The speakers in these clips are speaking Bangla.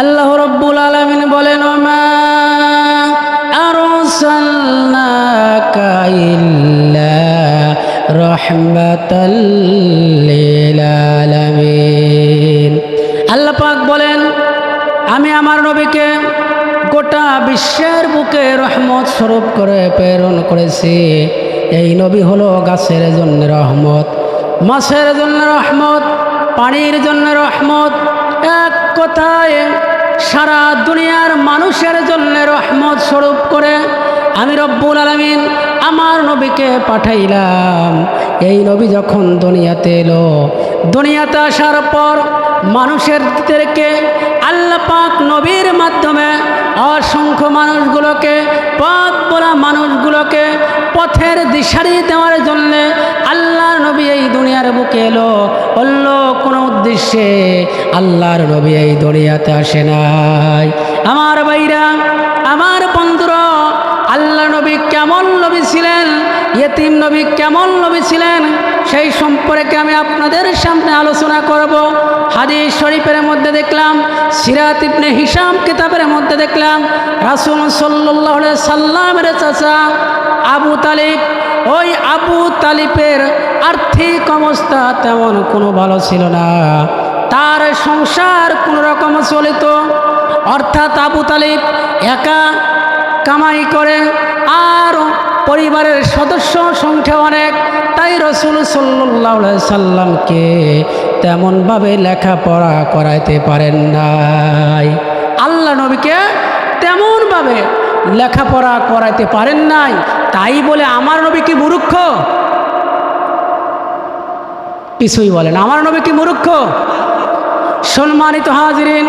আল্লাহ রব্বুল আলমিন বলেন লিল আলামিন আল্লাহ পাক বলেন, আমি আমার নবীকে গোটা বিশ্বের বুকে রহমত স্বরূপ করে প্রেরণ করেছি। এই নবী হলো গাছের জন্য রহমত, মাছের জন্য রহমত, পানির জন্য রহমত কথায় সারা দুনিয়ার মানুষের জন্য রহমত স্বরূপ করে আমি রব্বুল আলমিন আমার নবীকে পাঠাইলাম। এই নবী যখন দুনিয়াতে এলো, দুনিয়াতে আসার পর মানুষেরদেরকে আল্লাহ পাক নবীর মাধ্যমে অসংখ্য মানুষগুলোকে, পথ বলা মানুষগুলোকে পথের দিশারি দেওয়ার জন্যে আল্লাহর নবী এই দুনিয়ার বুকে এলো। উদ্দেশ্যে আল্লাহর নবী এই দুনিয়াতে আসে নাই। আমার বাইরা আমার বন্ধুরা আল্লাহ নবী কেমন নবী ছিলেন, ইয়েতিম নবী কেমন নবী ছিলেন, সেই সম্পর্কে আমি আপনাদের সামনে আলোচনা করব। হাদিস শরীফের মধ্যে দেখলাম, সিরাত ইবনে হিসাম কিতাবের মধ্যে দেখলাম, রাসুল সাল্লাহ সাল্লামের চাচা আবু তালিব, ওই আবু তালিবের আর্থিক অবস্থা তেমন কোনো ভালো ছিল না। তার সংসার কোনো রকম চলিত। অর্থাৎ আবু তালিব একা কামাই করে আর পরিবারের সদস্য সংখ্যা অনেক। তাই রসুল সাল্লাহ সাল্লামকে তেমনভাবে লেখাপড়া করাইতে পারেন নাই। আল্লাহ নবীকে তেমনভাবে লেখাপড়া করাইতে পারেন নাই। তাই বলে আমার নবী কি মূর্খ? কিছুই বলেন। আমার নবী কি মূর্খ? সম্মানিত হাজরিন,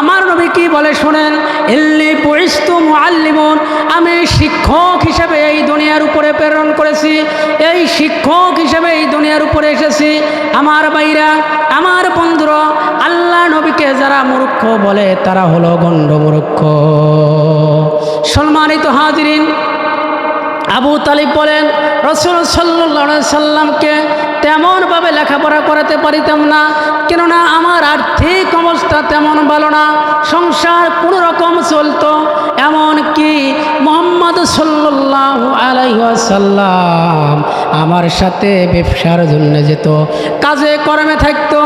আমার নবী কি বলে শোনেন? এল্লি পরিস্তু মুআল্লিমুন, আমি শিক্ষক হিসেবে এই দুনিয়ার উপরে প্রেরণ করেছি। এই শিক্ষক হিসেবে এই দুনিয়ার উপরে এসেছি। আমার বাইরা আমার বন্ধুরা, আল্লাহ নবীকে যারা মূর্খ বলে, তারা হলো গণ্ড মূর্খ। সম্মানিত হাজরিন, আবু তালিব বলেন, রসুল সাল্লা সাল্লামকে তেমনভাবে লেখাপড়া করাতে পারিতাম না। কেননা আমার আর্থিক অবস্থা তেমন ভালো না, সংসার কোনো রকম চলতো এমন কি মোহাম্মদ সাল্লাহ আলাইসাল্লাম আমার সাথে ব্যবসার জন্য যেত। কাজে কর্মে থাকতো,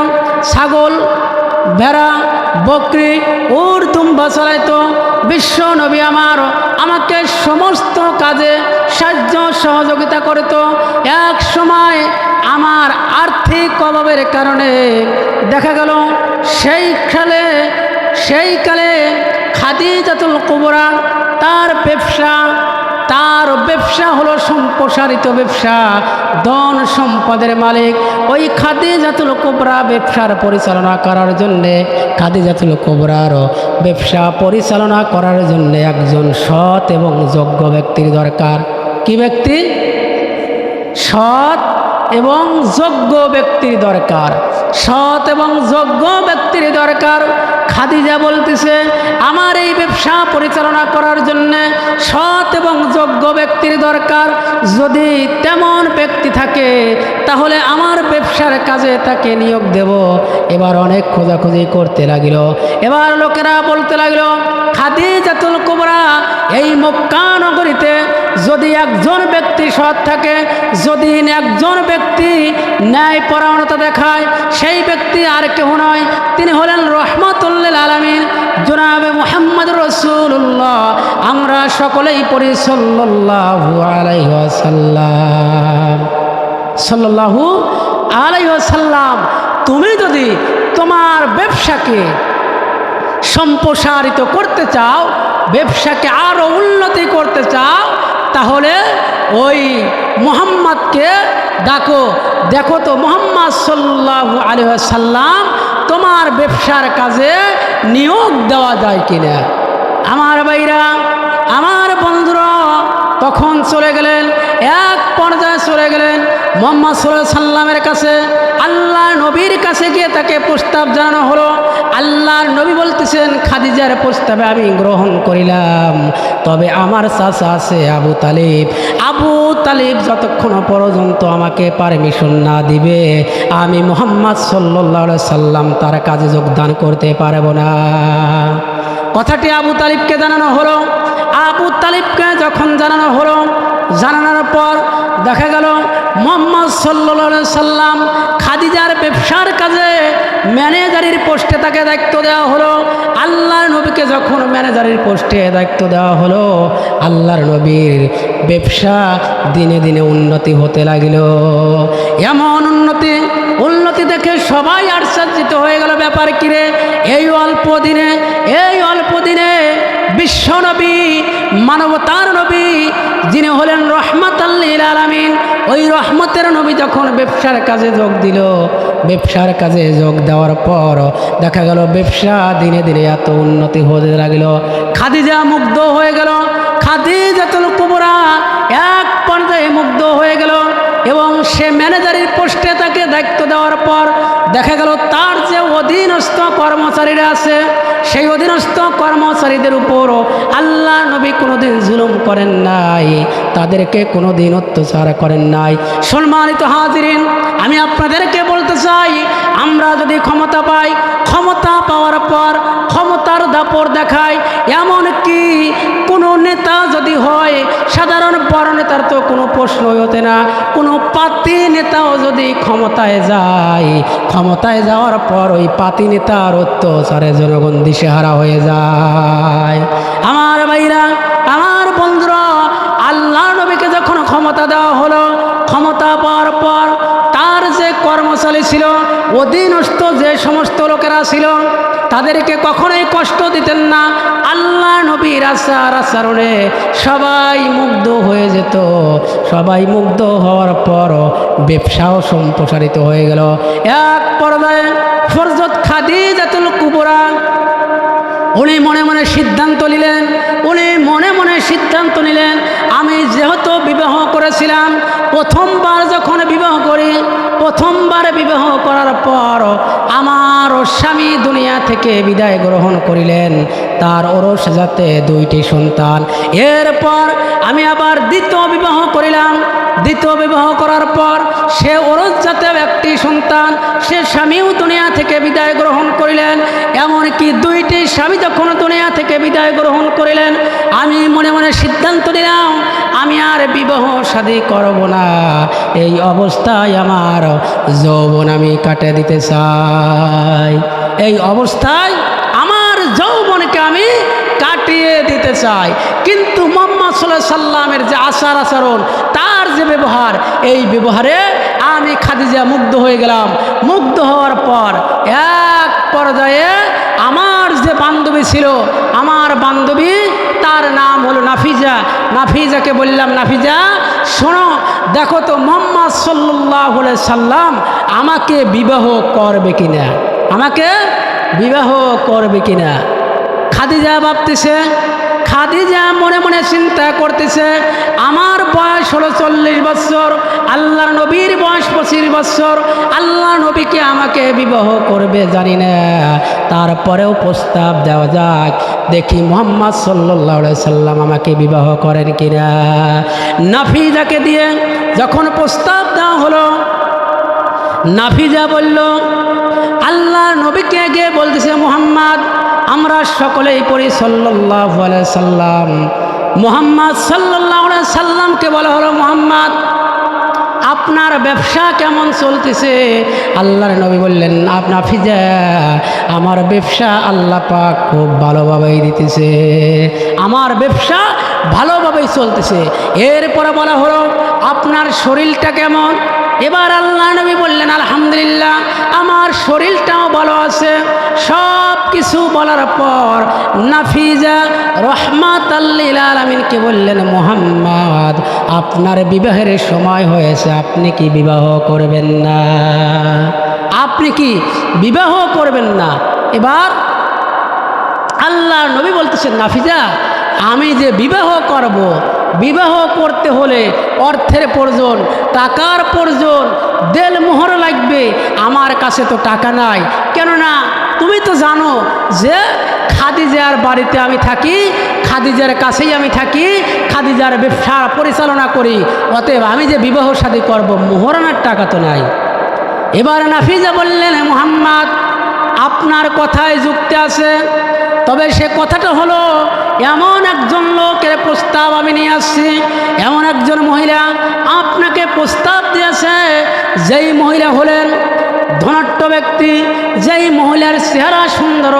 ছাগল, ভেড়া, বকরি ওর তুম্বা চালাইতো। বিশ্ব নবী আমার আমাকে সমস্ত কাজে সাহায্য সহযোগিতা করত। এক সময় আমার আর্থিক অভাবের কারণে দেখা গেল সেই কালে সেই কালে খাদিজাতুল কুবরা তার ব্যবসা তার ব্যবসা হলো সম্প্রসারিত ব্যবসা, ধন সম্পদের মালিক। ওই খাদিজাতুল কোবরা ব্যবসার পরিচালনা করার জন্যে, খাদিজাতুল কোবরার ব্যবসা পরিচালনা করার জন্য একজন সৎ এবং যোগ্য ব্যক্তির দরকার। কি ব্যক্তি? সৎ এবং যোগ্য ব্যক্তির দরকার। সৎ এবং যোগ্য ব্যক্তির দরকার। খাদিজা বলতেছে, আমার এই ব্যবসা পরিচালনা করার জন্য সৎ এবং যোগ্য ব্যক্তির দরকার। যদি তেমন ব্যক্তি থাকে, তাহলে আমার ব্যবসার কাজে তাকে নিয়োগ দেব। এবার অনেক খোঁজাখুঁজি করতে লাগিল। এবার লোকেরা বলতে লাগল, খাদিজাতুল কুবরা, এই মক্কা নগরীতে যদি একজন ব্যক্তি সৎ থাকে, যদি একজন ব্যক্তি ন্যায় পরায়ণতা দেখায়, সেই ব্যক্তি আর কেউ নয়। তিনি হলেন আলমিন, জনাবে মোহাম্মদ রসুল্লাহ আমরা সকলেই পড়ি তুমি যদি তোমার ব্যবসাকে সম্প্রসারিত করতে চাও, ব্যবসাকে আরও উন্নতি করতে চাও, তাহলে ওই মোহাম্মদকে ডাকো। দেখো তো মোহাম্মদ সাল্লাহ আলী সাল্লাম তোমার ব্যবসার কাজে নিয়োগ দেওয়া যায় কিনা? আমার বাইরা আমার বন্ধুরা তখন চলে গেলেন, এক পর্যায়ে চলে গেলেন, মোহাম্মদ সাল্লামের কাছে আল্লাহ নবীর কাছে গিয়ে তাকে প্রস্তাব জানানো হলো। আল্লাহর নবী বলতেছেন, খাদিজার প্রস্তাবে আমি গ্রহণ করিলাম। তবে আমার চাচা আছে আবু তালিব। আবু তালিব যতক্ষণ পর্যন্ত আমাকে পারমিশন না দিবে, আমি মোহাম্মদ সাল্লাহ সাল্লাম তার কাজে যোগদান করতে পারব না। কথাটি আবু তালিবকে জানানো হলো। আবু তালিবকে যখন জানানো হলো, জানানোর পর দেখা গেল, মোহাম্মদ সাল্লা সাল্লাম খাদিজার ব্যবসার কাজে ম্যানেজারির পোস্টে তাকে দায়িত্ব দেওয়া হলো। আল্লাহর নবীকে যখন ম্যানেজারের পোস্টে দায়িত্ব দেওয়া হলো, আল্লাহর নবীর ব্যবসা দিনে দিনে উন্নতি হতে লাগল। এমন উন্নতি দেখে সবাই আশ্চর্যিত হয়ে গেল ব্যাপার কিরে এই অল্প দিনে, এই অল্প দিনে বিশ্ব নবী, মানবতার নবী, যিনি হলেন রহমত আল্লিল আলমিন, ওই রহমতের নবী যখন ব্যবসার কাজে যোগ দিল, ব্যবসার কাজে যোগ দেওয়ার পর দেখা গেল ব্যবসা দিনে দিনে এত উন্নতি হতে লাগল। খাদিজা মুগ্ধ হয়ে গেল। খাদিজাতুল কুবরা এক পর্যায়ে মুগ্ধ হয়ে গেল। এবং সে ম্যানেজারের পোস্টে তাকে দায়িত্ব দেওয়ার পর দেখা গেল তার যে অধীনস্থ কর্মচারীরা আছে, সেই অধীনস্থ কর্মচারীদের উপরও আল্লাহ নবী কোনোদিন জুলুম করেন নাই, তাদেরকে কোনোদিন অত্যাচার করেন নাই। সম্মানিত হাজিরিন, আমি আপনাদেরকে বলতে চাই আমরা যদি ক্ষমতা পাই, ক্ষমতা পাওয়ার পর ক্ষমতার দাপড় দেখায় এমন কি কোনো নেতা যদি হয়, সাধারণ বড় নেতার তো কোনো প্রশ্নই হতে না। কোনো পাতি নেতাও যদি ক্ষমতায় যায়, ক্ষমতায় যাওয়ার পর ওই পাতি নেতার অত্যাচারে জনগণ দিশেহারা হয়ে যায়। সমস্ত লোকেরা ছিল, তাদেরকে কখনোই কষ্ট দিতেন না। আল্লাহ নবীর আসার আচরণে সবাই মুগ্ধ হয়ে যেত। সবাই মুগ্ধ হওয়ার পর ব্যবসাও সম্প্রসারিত হয়ে গেল। এক পর্দায় ফরজত খাদি খাদিজাতুল কুবরা উনি মনে মনে সিদ্ধান্ত নিলেন, উনি মনে মনে সিদ্ধান্ত নিলেন, আমি যেহেতু বিবাহ করেছিলাম, প্রথমবার যখন বিবাহ করি, প্রথমবার বিবাহ করার পর আমার স্বামী দুনিয়া থেকে বিদায় গ্রহণ করিলেন, তার ওরস যাতে দুইটি সন্তান। এরপর আমি আবার দ্বিতীয় বিবাহ করিলাম, দ্বিতীয় বিবাহ করার পর সে ওরস যাতে একটি সন্তান, সে স্বামীও দুনিয়া থেকে বিদায় গ্রহণ এমনকি দুইটি স্বামী যখন দুনিয়া থেকে বিদায় গ্রহণ করিলেন, আমি মনে মনে সিদ্ধান্ত নিলাম, আমি আর বিবাহ শাদী করব না। এই অবস্থায় আমার যৌবন আমি কাটে দিতে চাই। এই অবস্থায় আমার যৌবনকে আমি কাটিয়ে দিতে চাই। কিন্তু মোহাম্মদ সাল্লাহ সাল্লামের যে আচার আচরণ, তার যে ব্যবহার, এই ব্যবহারে আমি খাদিজা মুগ্ধ হয়ে গেলাম। মুগ্ধ হওয়ার পর এক পর্যায়ে বান্ধবী ছিল, আমার বান্ধবী, তার নাম হলো নাফিজা। নাফিজাকে বললাম, নাফিজা, শোনো, দেখো তো মোহাম্মদ সাল্লাহ সাল্লাম আমাকে বিবাহ করবে কিনা? আমাকে বিবাহ করবে কিনা? খাদিজা ভাবতেছে খাদিজা মনে মনে চিন্তা করতেছে, আমার বয়স হলো চল্লিশ বছর, আল্লাহর নবীর বয়স পঁচিশ বছর আল্লাহ নবীকে আমাকে বিবাহ করবে জানি না। তারপরেও প্রস্তাব দেওয়া যাক, দেখি মোহাম্মদ সাল্লাহ সাল্লাম আমাকে বিবাহ করেন কিনা। নাফিজাকে দিয়ে যখন প্রস্তাব দেওয়া হলো, নাফিজা বলল আল্লাহ নবীকে গিয়ে বলতেছে, মোহাম্মদ আমরা সকলেই পড়ি সাল্লাহ সাল্লাম। মোহাম্মদ সাল্লাহ সাল্লামকে বলা হলো, মোহাম্মদ, আপনার ব্যবসা কেমন চলতেছে? আল্লাহর নবী বললেন আপনার ফিজা, আমার ব্যবসা আল্লাহ পাক খুব ভালোভাবেই দিতেছে। আমার ব্যবসা ভালোভাবেই চলতেছে। এরপরে বলা হলো, আপনার শরীরটা কেমন? এবার আল্লাহ নবী বললেন, আলহামদুলিল্লাহ, আমার শরীরটাও ভালো আছে। সব কিছু বলার পর নাফিজা রহমাত আলমিনকে বললেন, মোহাম্মদ, আপনার বিবাহের সময় হয়েছে, আপনি কি বিবাহ করবেন না? আপনি কি বিবাহ করবেন না? এবার আল্লাহ নবী বলতেছেন, নাফিজা, আমি যে বিবাহ করব বিবাহ করতে হলে অর্থের প্রয়োজন, টাকার প্রয়োজন, দেল মোহর লাগবে, আমার কাছে তো টাকা নাই। কেননা তুমি তো জানো যে খাদিজার বাড়িতে আমি থাকি, খাদিজার কাছেই আমি থাকি, খাদিজার ব্যবসা পরিচালনা করি। অতএব আমি যে বিবাহ শাদী করব মোহরানার টাকা তো নাই। এবার নাফিজা বললেন, মোহাম্মদ, আপনার কথায় যুক্তি আছে। তবে সে কথাটা হলো এমন একজন লোকের প্রস্তাব আমি নিয়ে আসছি। এমন একজন মহিলা আপনাকে প্রস্তাব দিয়েছে, যেই মহিলা হলেন ধনাট্য ব্যক্তি, যেই মহিলার চেহারা সুন্দর,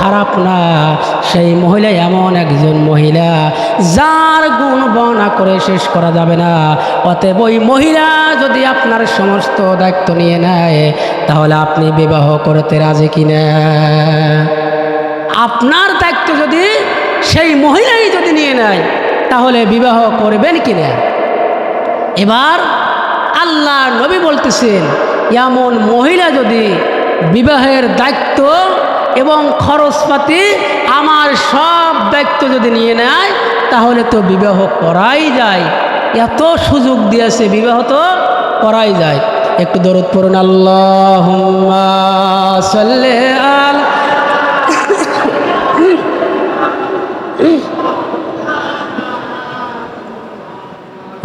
খারাপ না। সেই মহিলা এমন একজন মহিলা, যার গুণ বর্ণনা করে শেষ করা যাবে না। অতএব ওই মহিলা যদি আপনার সমস্ত দায়িত্ব নিয়ে নেয়, তাহলে আপনি বিবাহ করতে রাজি কিনা? আপনার দায়িত্ব যদি সেই মহিলাই যদি নিয়ে নেয়, তাহলে বিবাহ করবেন কিনা? এবার আল্লাহ নবী বলতেছেন, এমন মহিলা যদি বিবাহের দায়িত্ব এবং খরচপাতি আমার সব দায়িত্ব যদি নিয়ে নেয়, তাহলে তো বিবাহ করাই যায়। এত সুযোগ দিয়েছে, বিবাহ তো করাই যায়। একটু দরদ পড়ুন আল্লাহ আল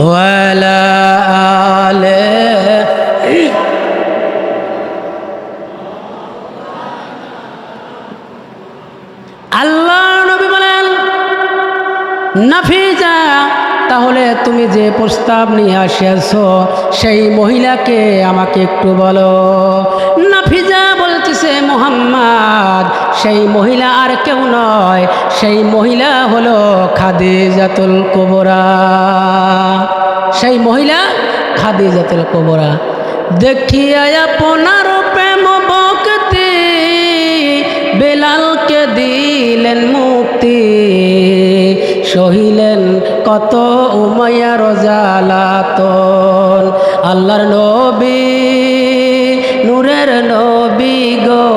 وعلى آله আল্লাহ নবী বলেন নাফিজা তাহলে তুমি যে প্রস্তাব নিয়ে আসিয়াছ সেই মহিলাকে আমাকে একটু বলো নাফিজা বলতেছে মোহাম্মদ সেই মহিলা আর কেউ নয় সেই মহিলা হলো খাদিজাতুল কুবরা সেই মহিলা খাদি খাদিজাতুল কুবরা দেখিয়া আপনার প্রেম বকতে বেলালকে দিলেন মুক্তি। সহিলেন কত উমাইয়ার জালাতন আল্লাহর নবী, নূরের নবী গো।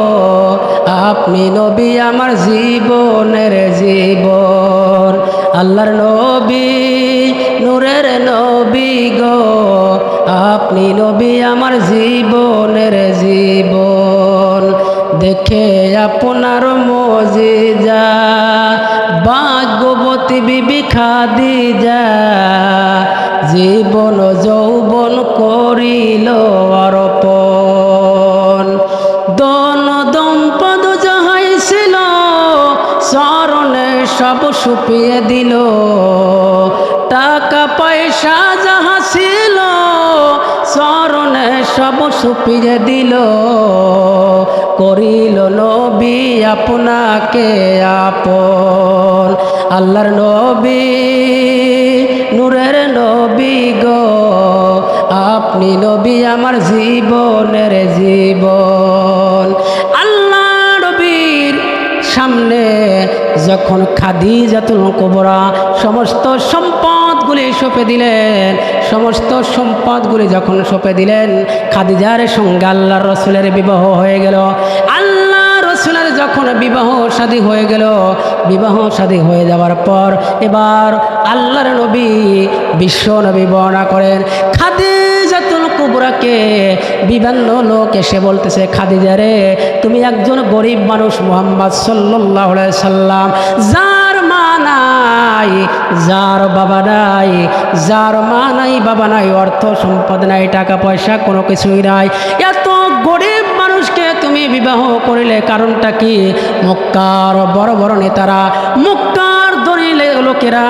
আপনি নবী আমার জীবনের জীবন। আল্লাহর নবী নবী গো, আপনি নবী আমার জীবনের জীবন। দেখে আপনার মজিজা, ভাগ্যবতী বিবি খাদি যা জীবন যৌবন করিল দন দম্পদ সব সুপিয়ে দিল। সুপিয়ে দিল, করিল নবী আপনাকে আপন। আল্লাহর নবী, নূরের নবী গো, আপনি নবী আমার জীবনের জীবন। আল্লাহ নবীর সামনে যখন খাদিজাতুল কুবরা সমস্ত সম্পদগুলি সঁপে দিলেন। সমস্ত সম্পদগুলি যখন সঁপে দিলেন, খাদিজার সঙ্গে আল্লাহ রসুলের বিবাহ হয়ে গেল। আল্লাহ রসুলের যখন বিবাহ শাদী হয়ে গেল, বিবাহ শাদী হয়ে যাওয়ার পর এবার আল্লাহর নবী, বিশ্ব নবী বর্ণনা করেন, খাদিজাতুল কুবরাকে বিভিন্ন লোক এসে বলতেছে, খাদিজা রে, তুমি একজন গরিব মানুষ মোহাম্মদ সাল্লাহ সাল্লাম মা নাই, যার বাবা নাই, যার মা নাই, বাবা নাই, অর্থ সম্পদ নাই, টাকা পয়সা কোনো কিছুই নাই। এত গরিব মানুষকে তুমি বিবাহ করিলে কারণটা কি? মক্কার বড় বড় নেতারা, মক্কার দলিলে লোকেরা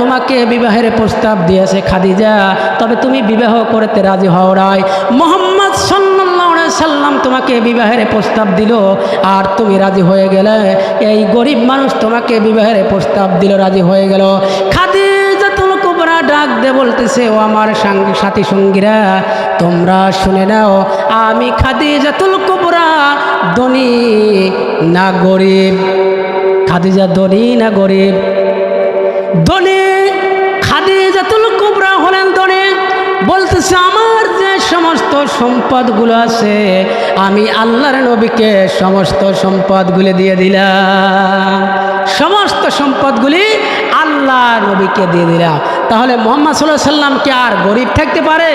তোমাকে বিবাহের প্রস্তাব দিয়েছে খাদিজা, তবে তুমি বিবাহ করতে রাজি হও মোহাম্মদ সাল্লাম তোমাকে বিবাহের প্রস্তাব দিল, আর তুমি রাজি হয়ে গেলে। এই গরিব মানুষ তোমাকে বিবাহের প্রস্তাব দিল, রাজি হয়ে গেল। কুবরা ডাক দে বলতেছে, ও আমার সাথী সঙ্গীরা, তোমরা শুনে নাও, আমি খাদি খাদিজাতুল কুবরা ধনী না গরিব? খাদিজা ধনী না গরিব? ধনী খাদিজাতুল কুবরা হলেন ধনী। বলতেছে, আমার যে সমস্ত সম্পদগুলো আছে, আমি আল্লাহর নবীকে সমস্ত সম্পদগুলি দিয়ে দিলাম। সমস্ত সম্পদগুলি আল্লাহ আল্লাহ নবীকে দিয়ে দিলাম। তাহলে মোহাম্মদ সাল্লাহ সাল্লাম কি আর গরিব থাকতে পারে?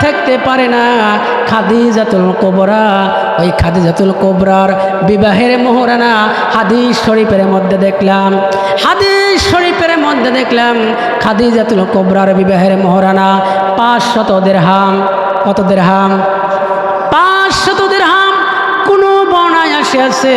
থাকতে পারে না। খাদি জাতুল কোবরা, ওই খাদি জাতুল কোবরার বিবাহের মোহরানা হাদিস শরীফের মধ্যে দেখলাম। হাদিস শরীফের মধ্যে দেখলাম খাদি খাদিজাতুল কোবরার বিবাহের মোহরানা পাঁচশত দেড়হাম। কত দেড়হাম? পাঁচশত আসে আছে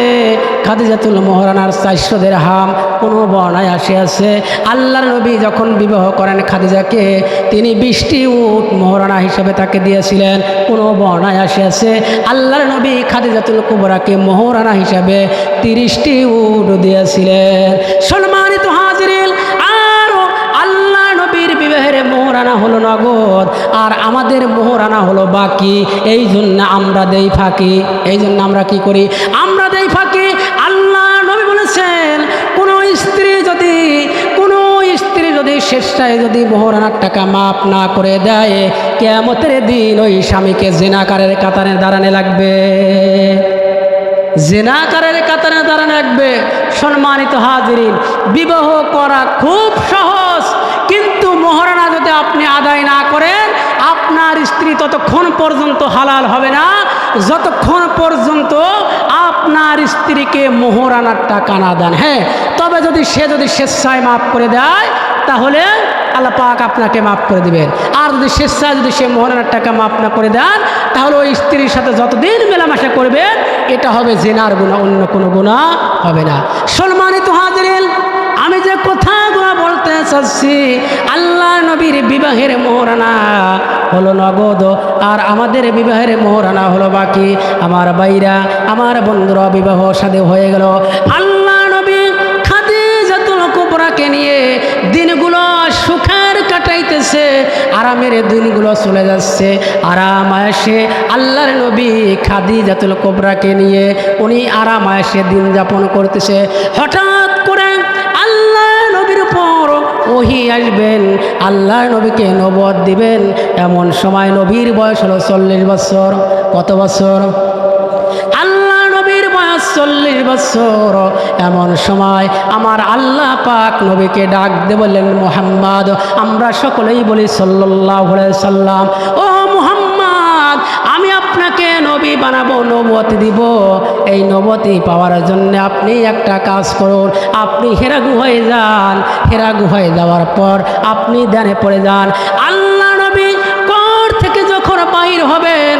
খাদিজাতুল মোহরানার চারশো দেড়হাম কোনো বর্ণায় আসে আছে আল্লাহর নবী যখন বিবাহ করেন খাদিজাকে, তিনি বৃষ্টি, উট, মোহরানা হিসেবে তাকে দিয়েছিলেন, কোনো বর্ণায় আসে আছে আল্লাহর নবী খাদিজাতুল কুবরাকে মোহরানা হিসাবে তিরিশটি উট দিয়েছিলেন। সম্মানিত হাজিরিল আরও আল্লাহ নবীর বিবাহের মোহরানা হলো নগদ, আর আমাদের মোহরানা হলো বাকি। এই জন্য আমরা দেই ফাঁকি এই জন্য আমরা কি করি? শেষটায় যদি মোহরানার টাকা মাপ না করে দেয় কেমতের দিন ওই স্বামীকে জেনাকারের কাতারে দাঁড়ানে লাগবে। জেনাকারের কাতারে দাঁড়ানো লাগবে। সম্মানিত হাজিরিন, বিবাহ করা খুব সহজ, কিন্তু মহারানা যদি আপনি আদায় না করেন, আপনার স্ত্রী ততক্ষণ পর্যন্ত হালাল হবে না। যতক্ষণ পর্যন্ত আপনার স্ত্রীকে মোহরানার টাকা না দেন। হ্যাঁ তবে যদি সে যদি স্বেচ্ছায় মাফ করে দেয় তাহলে আল্লাহ পাক আপনাকে মাফ করে দিবেন। আর যদি স্বেচ্ছায় যদি সে মোহরানার টাকা মাফ না করে দেন, তাহলে ওই স্ত্রীর সাথে যতদিন মেলামেশা করবেন এটা হবে জেনার গুণা অন্য কোনো গুণা হবে না। সম্মানিত হাজরিন, আমি যে কথাগুলো বলতে চাচ্ছি আল্লাহ নবীর বিবাহের মোহরানা হলো নগদ, আর আমাদের বিবাহের মোহরানা হলো বাকি। আমার বাইরা আমার বন্ধুরা বিবাহ সাথে হয়ে গেল। আল্লাহ সুখের কাটাইতেছে, আরামের দিনগুলো চলে যাচ্ছে। আরাম আয়সে আল্লাহর নবী খাদিজাতুল কোবরাকে নিয়ে উনি আরাম আয়সে দিন যাপন করতেছে। হঠাৎ করে আল্লাহ নবীর উপর ওহি আসবেন আল্লাহ নবীকে নবদ দিবেন। এমন সময় নবীর বয়স হলো চল্লিশ বছর। কত বছর? বয়স চল্লিশ বছর, এমন সময় আমার আল্লাহ পাক নবীকে ডাক দে বললেন, মোহাম্মদ, আমরা সকলেই বলি সাল্লাহ সাল্লাম। ও মোহাম্মদ, আমি আপনাকে নবী বানাবো নবতি দিব। এই নবতি পাওয়ার জন্য আপনি একটা কাজ করুন। আপনি হেরা গুহায় যান। হেরা গুহায় যাওয়ার পর আপনি ধ্যানে পড়ে যান। আল্লাহ নবী কর থেকে যখন বাহির হবেন,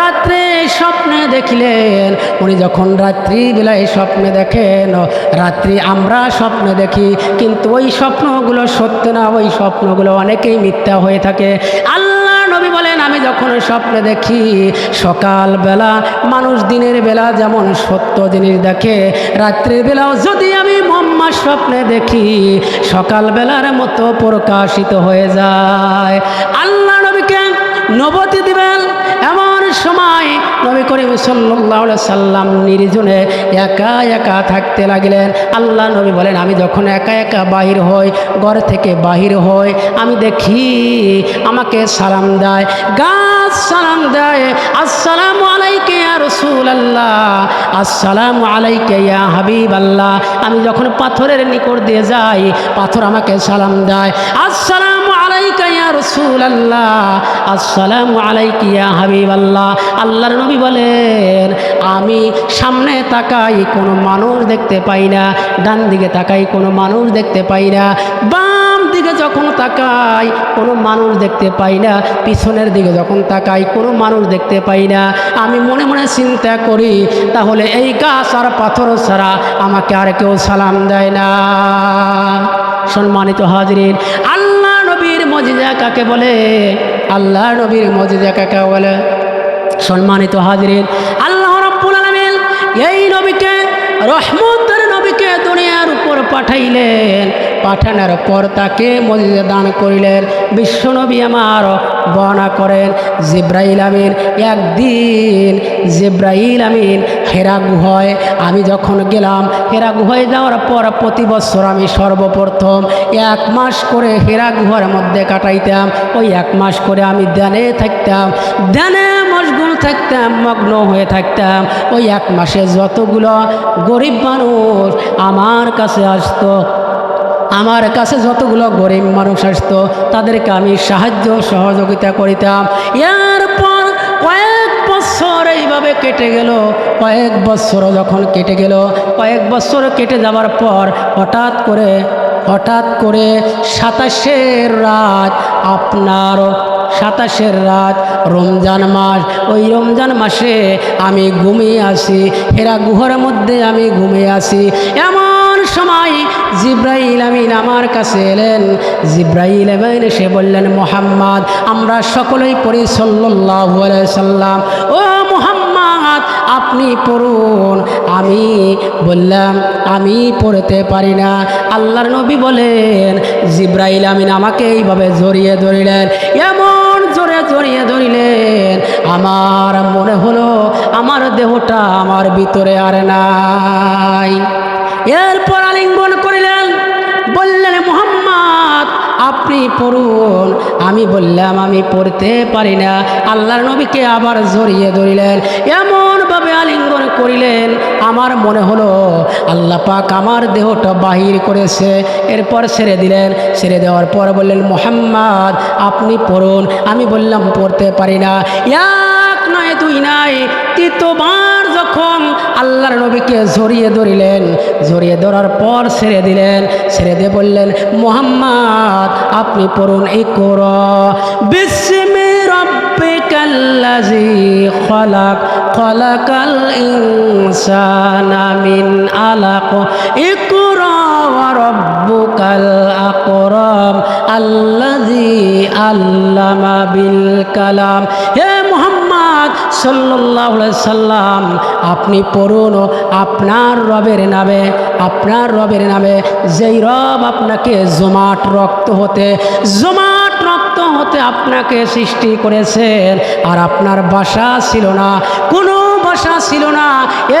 রাত্রে স্বপ্নে দেখিলেন। উনি যখন রাত্রিবেলায় স্বপ্নে দেখেন, রাত্রি আমরা স্বপ্নে দেখি, কিন্তু ওই স্বপ্নগুলো সত্য না, ওই স্বপ্নগুলো অনেকেই মিথ্যা হয়ে থাকে। আল্লাহ নবী বলেন, আমি যখন স্বপ্নে দেখি, সকালবেলা মানুষ দিনের বেলা যেমন সত্য জিনিস দেখে, রাত্রির বেলাও যদি আমি মোহাম্মদ স্বপ্নে দেখি, সকালবেলার মতো প্রকাশিত হয়ে যায়। আল্লাহ নবীকে নবতি দিবেন, এমন সময় নবী করিম সাল্লাহ সাল্লাম নির্জনে একা একা থাকতে লাগলেন। আল্লাহ নবী বলেন, আমি যখন একা একা বাহির হই, ঘর থেকে বাহির হই, আমি দেখি আমাকে সালাম দেয়, গাছ সালাম দেয়, আসসালাম আলাইকে রসুল আল্লাহ আসসালাম আলাইকে ইয়া হাবিব আল্লাহ আমি যখন পাথরের নিকট দিয়ে যাই, পাথর আমাকে সালাম দেয়, আসসালামু আল্লাহর নবী বলেন, আমি সামনে তাকাই কোনো মানুষ দেখতে পাই না, ডান দিকে তাকাই কোনো মানুষ দেখতে পাই না, বাম দিকে যখন তাকাই কোনো মানুষ দেখতে পাই না, পিছনের দিকে যখন তাকাই কোনো মানুষ দেখতে পাই না। আমি মনে মনে চিন্তা করি, তাহলে এই গাছ আর পাথর ছাড়া আমাকে আর কেউ সালাম দেয় না। সম্মানিত হাজরিন, আল্লাহ মজিজা কাকে বলে? আল্লাহ নবীর মজিদা কাকে বলে? সম্মানিত হাজরিন, আল্লাহ রব্বুল আলামিন এই নবীকে, রহমতের নবীকে দুনিয়ার উপর পাঠাইলেন। পাঠানোর পর তাকে মজিদে দান করিলেন। বিশ্বনবী আমার বর্ণনা করেন, জিব্রাইল আমিন, একদিন জিব্রাইল আমিন হেরা গুহায়, আমি যখন গেলাম, হেরা গুহায় যাওয়ার পর প্রতি বছর আমি সর্বপ্রথম এক মাস করে হেরা গুহার মধ্যে কাটাইতাম। ওই এক মাস করে আমি ধ্যানে থাকতাম, ধ্যানে মশগুল থাকতাম, মগ্ন হয়ে থাকতাম। ওই এক মাসে যতগুলো গরিব মানুষ আমার কাছে আসতো আমার কাছে যতগুলো গরিব মানুষ আসতো, তাদেরকে আমি সাহায্য সহযোগিতা করিতাম। এরপর কয়েক বছর এইভাবে কেটে গেল, কয়েক বছর যখন কেটে গেল, কয়েক বছর কেটে যাওয়ার পর হঠাৎ করে হঠাৎ করে সাতাশের রাত আপনার, সাতাশের রাত রমজান মাস, ওই রমজান মাসে আমি ঘুমিয়ে আসি এরা গুহার মধ্যে আমি ঘুমিয়ে আসি। এমন সময় জিব্রাইল আমিন আমার কাছে এলেন। জিব্রাইল আমিন এসে বললেন, মোহাম্মদ, আমরা সকলেই পড়ি আলাইহি সাল্লাম। ও মোহাম্মদ, আপনি পড়ুন। আমি বললাম, আমি পড়তে পারি না। আল্লাহর নবী বলেন, জিব্রাইল আমিন আমাকে এইভাবে জড়িয়ে ধরিলেন, এমন জোরে জড়িয়ে ধরিলেন, আমার মনে হলো আমার দেহটা আমার ভিতরে আর নাই। এরপর আলিঙ্গন করিলেন, বললেন, মোহাম্মদ, আপনি পড়ুন। আমি বললাম, আমি পড়তে পারি না। আল্লাহর নবীকে আবার জড়িয়ে ধরিলেন। এমনভাবে আলিঙ্গন করিলেন, আমার মনে হলো, আল্লাহ পাক আমার দেহটা বাহির করেছে। এরপর ছেড়ে দিলেন। ছেড়ে দেওয়ার পর বললেন, মোহাম্মদ, আপনি পড়ুন। আমি বললাম, পড়তে পারি না। এক নয়, দুই নাই তৃতীয়বার যখন আল্লাহর নবীকে জড়িয়ে ধরিলেন, জড়িয়ে ধরার পর ছেড়ে দিলেন, ছেড়ে দিয়ে বললেন, মোহাম্মদ, আপনি পড়ুন এই কর বিস্মি রব্বিকাল্লাজি খলাক, খলাকাল ইনসানা মিন আলাক, ইকরা ওয়া রব্বুকাল আকরাম আল্লাজি আল্লামা কালাম। হে সাল্লাম, আপনি পড়ুন, আপনার রবের নামে, আপনার রবের নামে, যেই রব আপনাকে জমাট রক্ত হতে, জমাট রক্ত হতে আপনাকে সৃষ্টি করেছেন, আর আপনার বাসা ছিল না, কোনো বাসা ছিল না,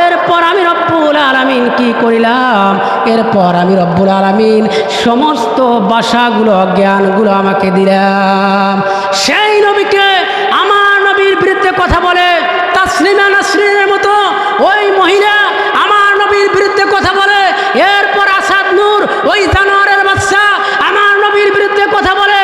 এরপর আমি রব্বুল আলমিন কি করিলাম? এরপর আমি রব্বুল আলমিন সমস্ত বাসাগুলো, জ্ঞানগুলো আমাকে দিলাম সেই নবীকে আমার নবীর বিরুদ্ধে কথা বলে তাসলিমা নাসরিনের মতো ওই মহিলা আমার নবীর বিরুদ্ধে কথা বলে এরপর আসাদ নূর ওই জানোয়ারের বাচ্চা আমার নবীর বিরুদ্ধে কথা বলে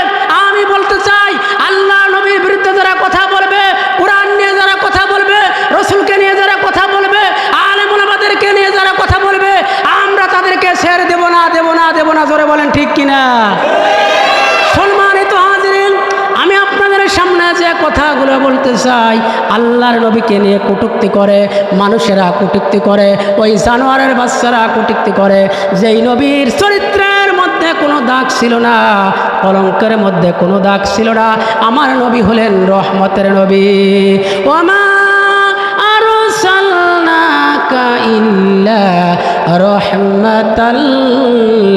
আমি বলতে চাই আল্লাহ নবীর বিরুদ্ধে যারা কথা বলবে কোরআন নিয়ে যারা কথা বলবে রসুলকে নিয়ে যারা কথা বলবে আলেমুলামাদেরকে নিয়ে যারা কথা বলবে আমরা তাদেরকে ছেড়ে দেব না দেব না দেব না জোরে বলেন ঠিক কিনা? সম্মানিত হাজিরিন, আমি আপনাদের সামনে যে কথাগুলো বলতে চাই, আল্লাহর নবীকে নিয়ে কটুক্তি করে, মানুষেরা কটুক্তি করে, ওই জানোয়ারের বাচ্চারা কটুক্তি করে, যেই নবীর চরিত্রের মধ্যে কোনো দাগ ছিল না, কলঙ্কের মধ্যে কোনো দাগ ছিল না, আমার নবী হলেন রহমতের নবী। ওমা ইল্লা রহমাতাল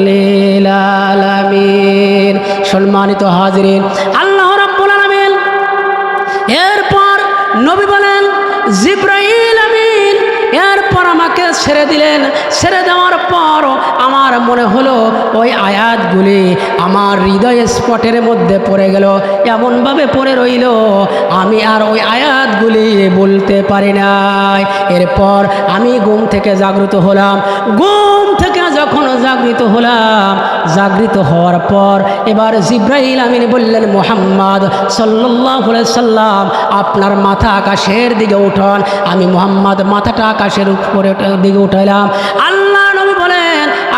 লিল আলামিন। সম্মানিত হাজিরিন, আল্লাহ রাব্বুল আলামিন। এরপর নবী বলেন, জিব্রাইল আমিন। এরপর আমাকে ছেড়ে দিলেন। ছেড়ে দেওয়ার পর আমার মনে হলো, ওই আয়াতগুলি আমার হৃদয় স্পটের মধ্যে পড়ে গেল, এমনভাবে পড়ে রইল, আমি আর ওই আয়াতগুলি বলতে পারি নাই। এরপর আমি ঘুম থেকে জাগ্রত হলাম। ঘুম জাগৃত হলাম। জাগৃত হওয়ার পর এবার জিব্রাহিল আমিন বললেন, মোহাম্মদ সাল্লাহ সাল্লাম, আপনার মাথা আকাশের দিকে উঠান। আমি মোহাম্মদ মাথাটা আকাশের উপরে দিকে উঠাইলাম। আল্লাহ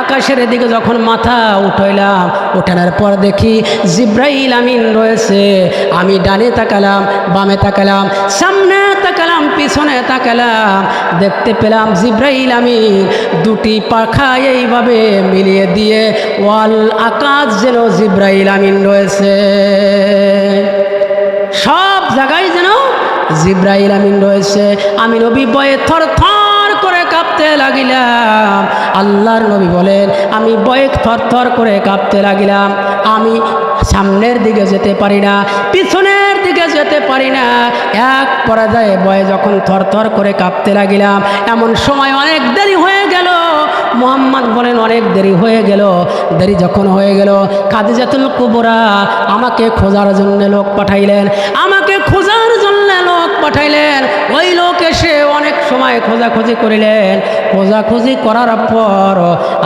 আকাশের দিকে যখন মাথা উঠাইলাম, উঠানোর পর দেখি জিব্রাইল আমিন রয়েছে। আমি ডানে তাকালাম, বামে তাকালাম, সামনে তাকালাম, পিছনে তাকালাম। দেখতে পেলাম জিব্রাইল আমিন দুটি পাখা এইভাবে মিলিয়ে দিয়ে ওয়াল আকাশ যেন জিব্রাইল আমিন রয়েছে। সব জায়গায় যেন জিব্রাইল আমিন রয়েছে। আমি নবী বয়ে থর থর কাঁপতে লাগিলাম। আল্লাহর নবী বলেন, আমি বয়ে থর থর করে কাঁপতে লাগিলাম। আমি সামনের দিকে যেতে পারি না, পিছনের দিকে যেতে পারি না। এক পর্যায়ে বয়ে যখন থর থর করে কাঁপতে লাগিলাম, এমন সময় অনেক দেরি হয়ে গেল। মোহাম্মদ বলেন, অনেক দেরি হয়ে গেল। দেরি যখন হয়ে গেল, কাদিজাতুল কুবরা আমাকে খোঁজার জন্য লোক পাঠাইলেন। আমাকে খোঁজার জন্য পাঠাইলেন। ওই লোক এসে অনেক সময় খোঁজাখুঁজি করিলেন। খোঁজাখুঁজি করার পর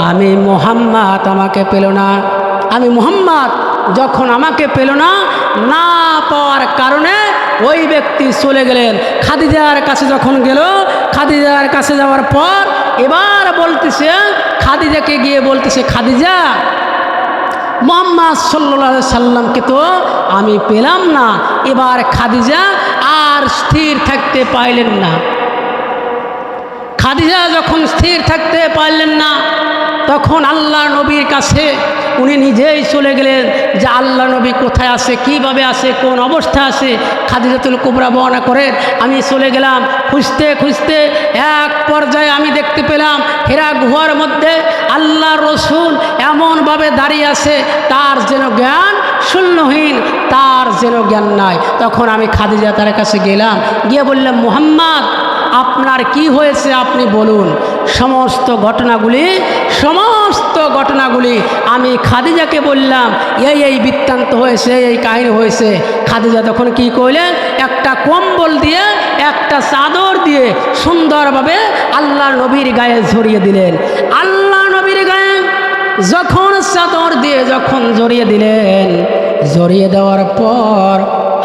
আমি মোহাম্মদ আমাকে পেল না। আমি মোহাম্মদ যখন আমাকে পেল না না পাওয়ার কারণে ওই ব্যক্তি চলে গেলেন। খাদিজার কাছে যখন গেল, খাদিজার কাছে যাওয়ার পর এবার বলতেছে, খাদিজাকে গিয়ে বলতেছে, খাদিজা, মোহাম্মদ সাল্লা সাল্লামকে তো আমি পেলাম না। এবার খাদিজা আর স্থির থাকতে পাইলেন না। খাদিজা যখন স্থির থাকতে পারলেন না, তখন আল্লাহ নবীর কাছে উনি নিজেই চলে গেলেন যে আল্লাহ নবী কোথায় আছে, কীভাবে আছে, কোন অবস্থা আছে। খাদিজাতুল কুবরা বর্ণনা করেন, আমি চলে গেলাম, খুঁজতে খুঁজতে এক পর্যায়ে আমি দেখতে পেলাম, হেরা গুহার মধ্যে আল্লাহ রসুল এমনভাবে দাঁড়িয়ে আছে, তার যেন জ্ঞান শূন্যহীন তার যেন জ্ঞান নাই। তখন আমি খাদিজা তার কাছে গেলাম, গিয়ে বললাম, মুহাম্মদ, আপনার কি হয়েছে আপনি বলুন। সমস্ত ঘটনাগুলি সমস্ত ঘটনাগুলি আমি খাদিজাকে বললাম, এই এই বৃত্তান্ত হয়েছে, এই কাহিনী হয়েছে। খাদিজা তখন কি করলেন একটা কম্বল দিয়ে, একটা চাদর দিয়ে সুন্দরভাবে আল্লাহ নবীর গায়ে ঝরিয়ে দিলেন। আল্লাহ যখন চাদর দিয়ে যখন জড়িয়ে দিলেন, জড়িয়ে দেওয়ার পর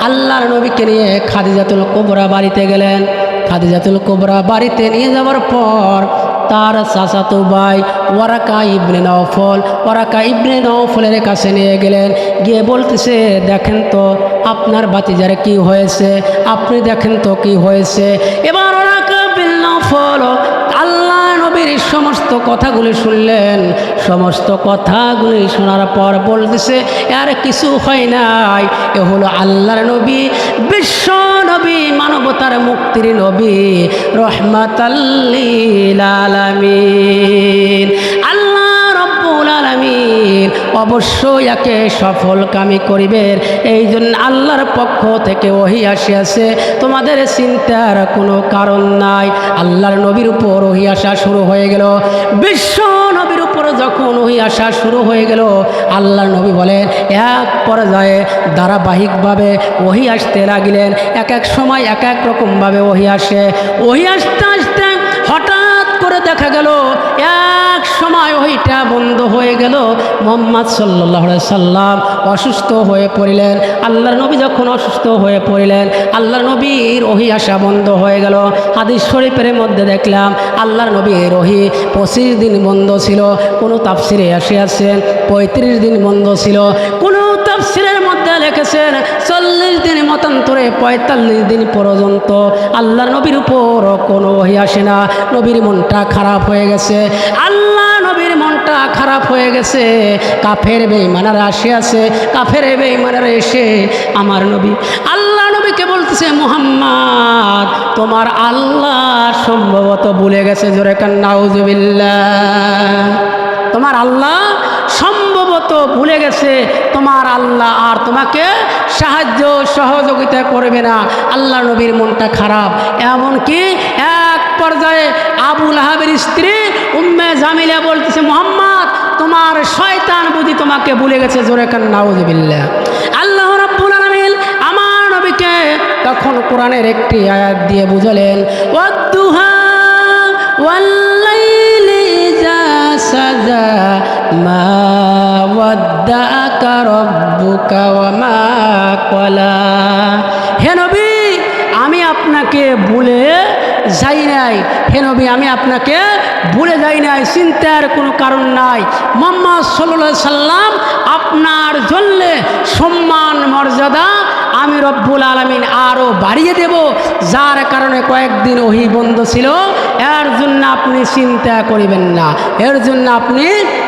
আল্লাহর নবীকে নিয়ে খাদিজাতুল কোবরা বাড়িতে গেলেন। খাদিজাতুল কোবরা বাড়িতে নিয়ে যাওয়ার পর তার চাচাতো ভাই Waraqa ibn Nawfal, Waraqa ibn নওফলের কাছে নিয়ে গেলেন। গিয়ে বলতেছে, দেখেন তো আপনার বাতিজারে কি হয়েছে? আপনি দেখেন তো কি হয়েছে? এবার ওরাকা বিন নওফল নবীর সমস্ত কথাগুলি শুনলেন। সমস্ত কথাগুলি শোনার পর বলতেছে, আর কিছু হয় নাই। এ হলো আল্লাহর নবী, বিশ্ব নবী, মানবতার মুক্তির নবী। রহমাতাল্লিল আলামিন। অবশ্যই একে সফল কামি করিবেন এই জন্য আল্লাহর পক্ষ থেকে ওহি আসিয়াছে তোমাদের চিন্তার কোনো কারণ নাই। আল্লাহর নবীর উপর ওহি আসা শুরু হয়ে গেল। বিশ্ব নবীর উপর যখন ওহি আসা শুরু হয়ে গেল, আল্লাহর নবী বলেন, এক পর্যায়ে ধারাবাহিকভাবে ওহি আসতে লাগিলেন। এক এক সময় এক এক রকমভাবে ওহি আসে। ওহি আসতে আসতে হঠাৎ করে দেখা গেল, এক সময় ওইটা বন্ধ হয়ে গেল। মোহাম্মদ সাল্লাহ সাল্লাম অসুস্থ হয়ে পড়িলেন। আল্লাহ নবী যখন অসুস্থ হয়ে পড়িলেন আল্লাহ নবীর ওহি আসা বন্ধ হয়ে গেল। হাদিস শরীফের মধ্যে দেখলাম, আল্লাহর নবীর ওহি পঁচিশ দিন বন্ধ ছিল, কোনো তাফসিরে আসিয়াছেন পঁয়ত্রিশ দিন বন্ধ ছিল। কোনো তাফসিরের মধ্যে লেখেছেন, চল্লিশ দিন মতান্তরে পঁয়তাল্লিশ দিন পর্যন্ত আল্লাহ নবীর উপর কোনো ওহি আসে না। নবীর মনটা খারাপ হয়ে গেছে। আল্লাহ খারাপ হয়ে গেছে। কাফের বেইমানারা আসিয়াছে কাফের বেইমানারা এসে আমার নবী, আল্লাহ নবীকে বলতেছে, মুহাম্মদ, তোমার আল্লাহ সম্ভবত ভুলে গেছে, জোরে কান্নাউজুবিল্লাহ তোমার আল্লাহ সম্ভবত ভুলে গেছে, তোমার আল্লাহ আর তোমাকে সাহায্য সহযোগিতা করবে না। আল্লাহ নবীর মনটা খারাপ। এমনকি এক পর্যায়ে আবুল আহাবের স্ত্রী উম্মে জামিলা বলতেছে মোহাম্মদ তোমার শয়তান বুঝি তোমাকে ভুলে গেছে, জোরে কান নাউজবিল্লা আল্লাহ রাব্বুল আলামিন আমার নবীকে তখন কোরআনের একটি আয়াত দিয়ে বুঝালেন, ওয়াদ্দুহা ওয়াল্লাইলি ইযা সাজা, মা ওয়াদ্দাআকা রাব্বুকা ওয়া মা ক্বালা। হে নবী, আমি আপনাকে ভুলে যাই নাই। হে নবী, আমি আপনাকে ভুলে যাই নাই, চিন্তার কোনো কারণ নাই। মোহাম্মদ সাল্লা সাল্লাম আপনার জন্যে সম্মান, মর্যাদা আমি রব্বুল আলমিন আরও বাড়িয়ে দেব। যার কারণে কয়েকদিন ওহি বন্ধ ছিল। এর জন্য আপনি চিন্তা করিবেন না। এর জন্য আপনি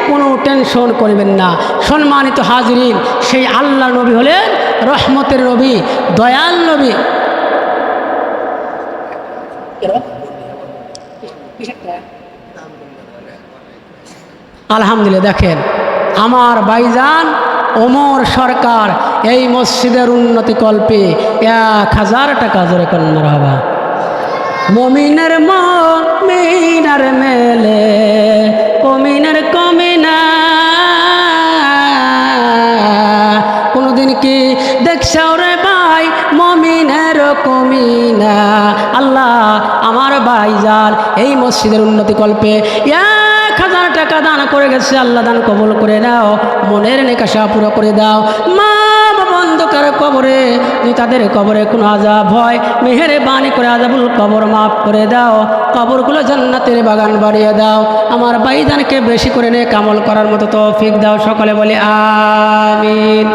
কোনো টেনশন করবেন না। সম্মানিত হাজরিন, সেই আল্লাহ নবী হলেন রহমতের নবী, দয়াল নবী। আলহামদুলিল্লাহ, দেখেন, আমার ভাইজান ওমর সরকার এই মসজিদের উন্নতি কল্পে এক হাজার টাকা জোরে কন্যা হবা মমিনের মমিনার মেলে, কমিনার কমিনা। কোনোদিন কি দেখছাও রে ভাই মমিনের কমিনা? আল্লাহ আমার ভাইজান এই মসজিদের উন্নতি কল্পে এক হাজার টাকা দান করে গেছে, আল্লাহ দান কবল করে দাও মনের নেকাশা পুরো করে দাও। মা অন্ধকার কবরে, যদি তাদের কবরে কোনো আজাব হয় মেহেরে বাণী করে আজাবুল কবর মাফ করে দাও, কবরগুলো জান্নাতের বাগান বাড়িয়ে দাও। আমার বাইদানকে বেশি করে নে কামল করার মতো তৌফিক দাও, সকলে বলে আমিন।